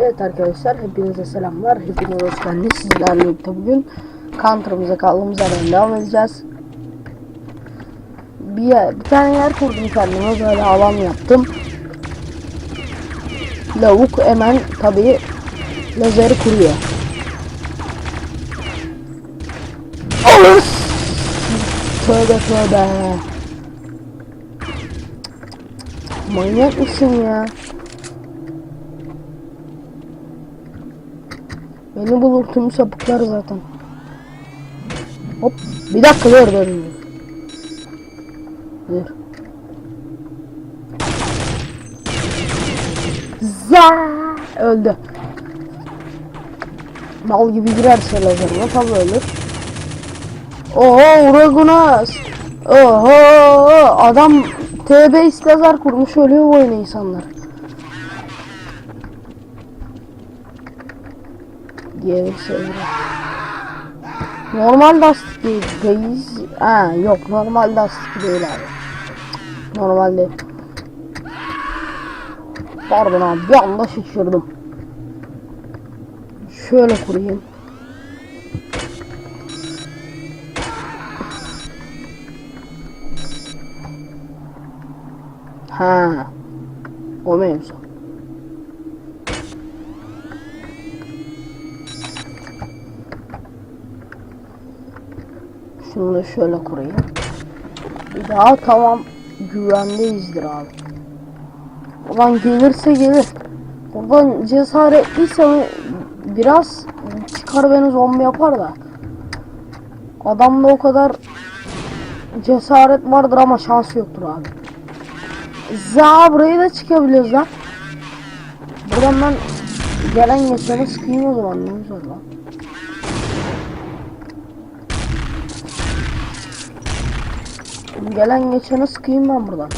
Evet arkadaşlar hepinize selamlar. Hepinize hoş geldiniz. Sizlerle birlikte bugün counter'ımıza kaldığımız yerden devam edeceğiz. Bir, yer, bir tane yer kurdum kendime böyle alan yaptım. Lavuk hemen tabii lazeri kuruyor. Alır! Tövbe tövbe. Manyak mısın ya? Beni bulur tüm sapıklar zaten. Hop. Bir dakika dur dur. dur. Za öldü. Mal gibi girerse lazerine tabi ölür. Oho Uragunas. Oho adam TB lazer kurmuş ölüyor bu oyuna insanlar. Var. Normal lastik değil. Reis. Ha yok normal lastik değil abi. Normal. Pardon abi bir anda şaşırdım. Şöyle kurayım. Ha. O mevzu. Da şöyle kurayım. Daha tamam güvendeyizdir abi. Ulan gelirse gelir. Buradan cesaretliyse biraz çıkar beni zombi yapar da. Adamda o kadar cesaret vardır ama şansı yoktur abi. Za burayı da çıkabiliyoruz lan. Buradan ben gelen geçene sıkayım o zaman ne güzel lan. Gelen geçene sıkayım ben buradan.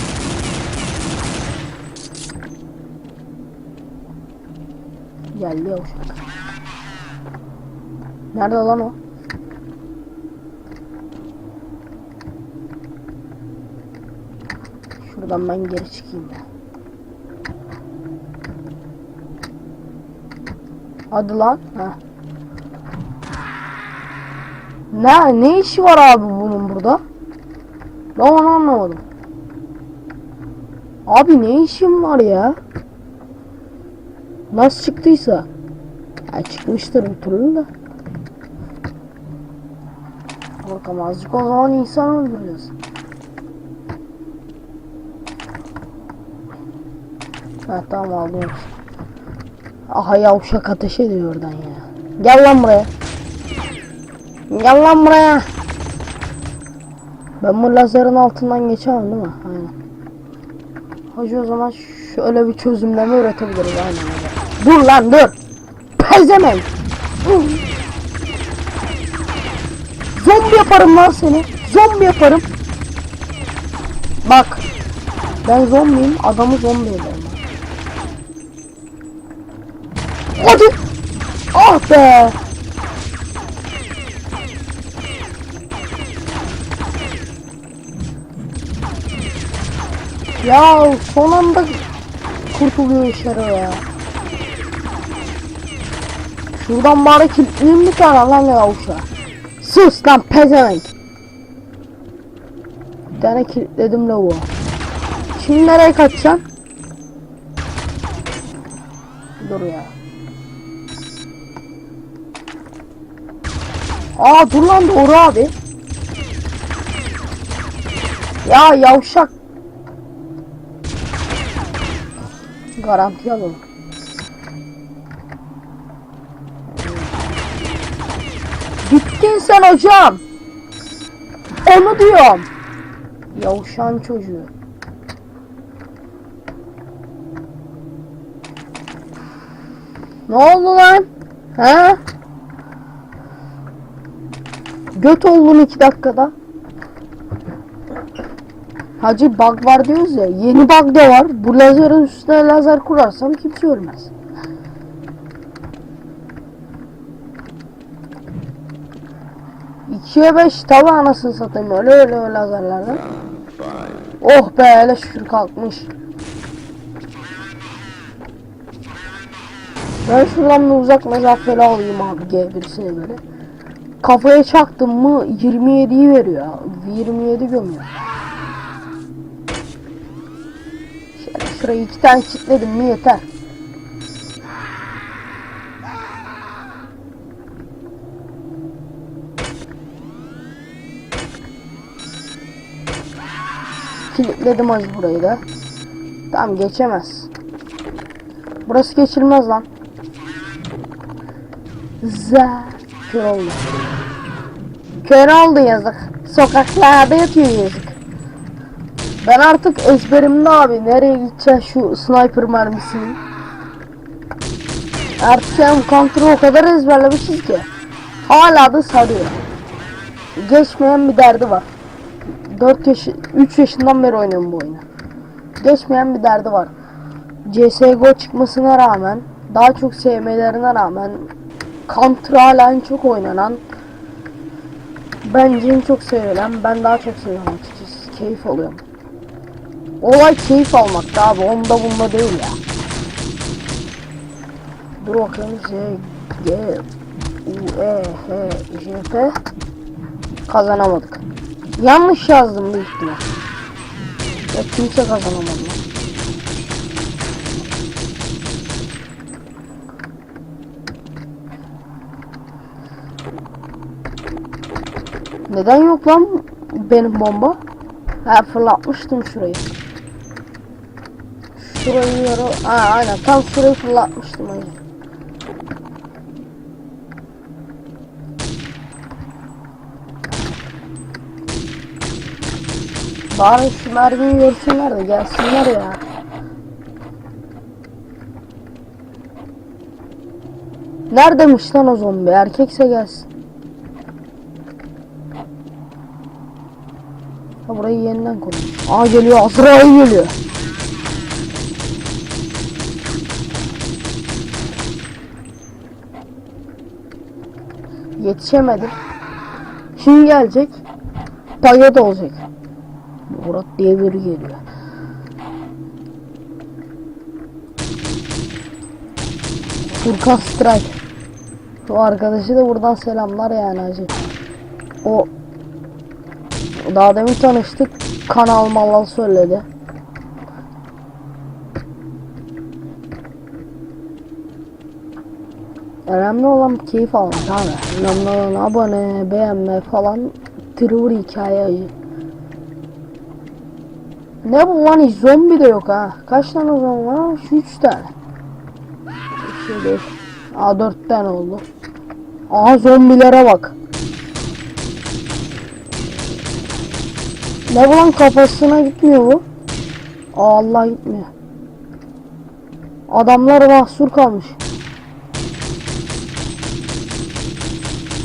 Geldi yavşak. Nerede lan o? Şuradan ben geri çıkayım ya. Hadi lan. Ha. Ne ne işi var abi bunun burada? Ben onu anlamadım. Abi ne işim var ya? Nasıl çıktıysa. Ya çıkmıştır bir türlü de. Bakalım azıcık o zaman insan öldüreceğiz. Ha tamam aldım. Aha yavşak ateş ediyor oradan ya. Gel lan buraya. Gel lan buraya. Ben bu lazerin altından geçemem değil mi? Aynen. Hacı o zaman şöyle bir çözümleme üretebiliriz aynen öyle. Dur lan dur. Pezemek. Zombi yaparım lan seni. Zombi yaparım. Bak. Ben zombiyim. Adamı zombi ederim. Hadi. Ah be. Ya son anda kurtuluyor işleri ya. Şuradan bari kilitleyeyim bir tane lan ya uşa. Sus lan pezevenk. Bir tane kilitledim lavuğu. Şimdi nereye kaçacaksın? Dur ya. Aa dur lan doğru abi. Ya yavşak. Garanti alalım. Bittin sen hocam. Onu diyorum. Yavşan çocuğu. Ne oldu lan? He? Göt oldun iki dakikada. Hacı bug var diyoruz ya. Yeni bug da var. Bu lazerin üstüne lazer kurarsam kimse ölmez. İkiye beş tabi anasını satayım öyle öyle öyle lazerlerden. Oh be hele şükür kalkmış. Ben şuradan bir uzak mesafeli alayım abi G1'sine göre. Kafaya çaktım mı 27'yi veriyor. 27 gömüyor. Şurayı iki tane kilitledim mi yeter. Kilitledim az burayı da. Tamam geçemez. Burası geçilmez lan. Za kör oldu. Kör oldu yazık. Sokaklarda yatıyor yazık. Ben artık ezberimde abi. Nereye gideceğiz şu sniper mermisini. Artık yani counter'ı o kadar ezberlemişiz ki. Hala da sarıyor. Geçmeyen bir derdi var. 4 yaş 3 yaşından beri oynuyorum bu oyunu. Geçmeyen bir derdi var. CSGO çıkmasına rağmen, daha çok sevmelerine rağmen Counter hala en çok oynanan bence en çok sevilen ben daha çok seviyorum açıkçası keyif alıyorum olay keyif almakta abi onda bunda değil ya bakayım Z G U E H J P kazanamadık yanlış yazdım büyük ihtimal ya kimse kazanamadı. Neden yok lan benim bomba? Ha fırlatmıştım şurayı. Yarı... Ha aynen tam şurayı fırlatmıştım aynen. Bari şu mermiyi görsünler de gelsinler ya. Neredemiş lan o zombi? Erkekse gelsin. Ha burayı yeniden kur. Aa geliyor Azrail geliyor. Yetişemedim. Şimdi gelecek. Paya da olacak. Murat diye biri geliyor. Furkan Strike. O arkadaşı da buradan selamlar yani hacı. O daha demin tanıştık. Kanal malal söyledi. Önemli olan keyif almak abi. Önemli olan abone, beğenme falan. Tırvır hikaye. Ne bu lan hiç zombi de yok ha. Kaç tane zombi var? Şu üç tane. İki, beş. Aa dört tane oldu. Aha zombilere bak. Ne bu lan kafasına gitmiyor bu. Aa, Allah gitmiyor. Adamlar mahsur kalmış.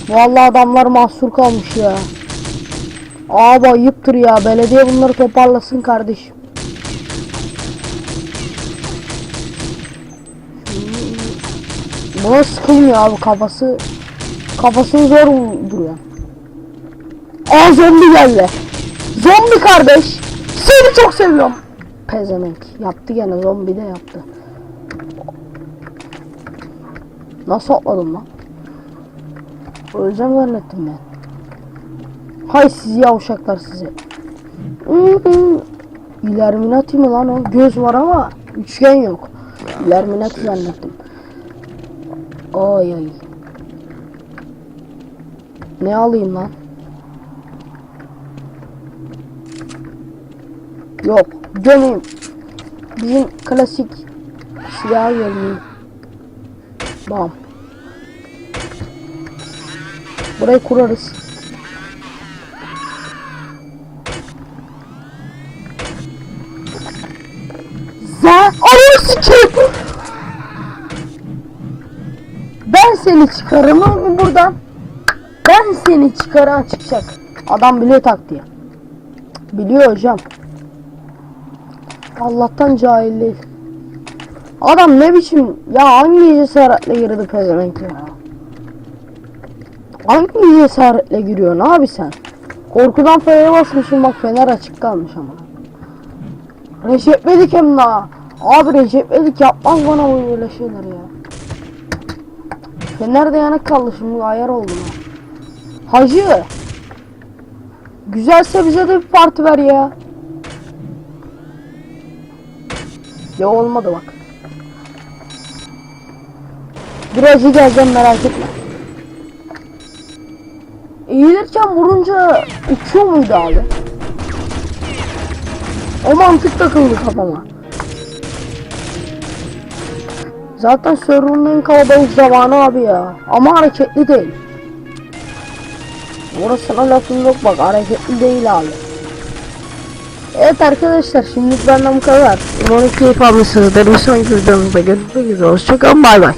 Vallahi adamlar mahsur kalmış ya. Abi ayıptır ya. Belediye bunları toparlasın kardeşim. Buna sıkılmıyor abi kafası. Kafasını zor duruyor. Aa zombi geldi. Zombi kardeş. Seni çok seviyorum. Pezemek. Yaptı gene zombi de yaptı. Nasıl atladım lan? Öleceğim zannettim ben. Hay sizi yavşaklar sizi. İlerminati mi lan o? Göz var ama üçgen yok. İlerminati zannettim. Ay ay. Ne alayım lan? Yok. Gömeyim. Bizim klasik silah gömeyim. Bam. Burayı kurarız. Ben seni çıkarım abi buradan. Ben seni çıkaran çıkacak. Adam biliyor taktiği. Biliyor hocam. Allah'tan cahil değil. Adam ne biçim ya hangi cesaretle girdi pezevenk ya. Hangi cesaretle giriyorsun abi sen? Korkudan fenere basmışım bak fener açık kalmış ama. Recep Vedik hem daha. Abi Recep Vedik yapmaz bana böyle şeyler ya. Fener de yanık kaldı şimdi ayar oldu lan. Hacı. Güzelse bize de bir parti ver ya. Ya olmadı bak. Birazcık geleceğim merak etme. Eğilirken vurunca uçuyor muydu abi? O mantık takıldı kafama. Zaten server'ın en kalabalık zamanı abi ya. Ama hareketli değil. Orasına lafım yok bak hareketli değil abi. Evet arkadaşlar şimdilik benden bu kadar. Umarım keyif almışsınızdır. Bir sonraki videomuzda görüşmek üzere. Hoşçakalın bay bay.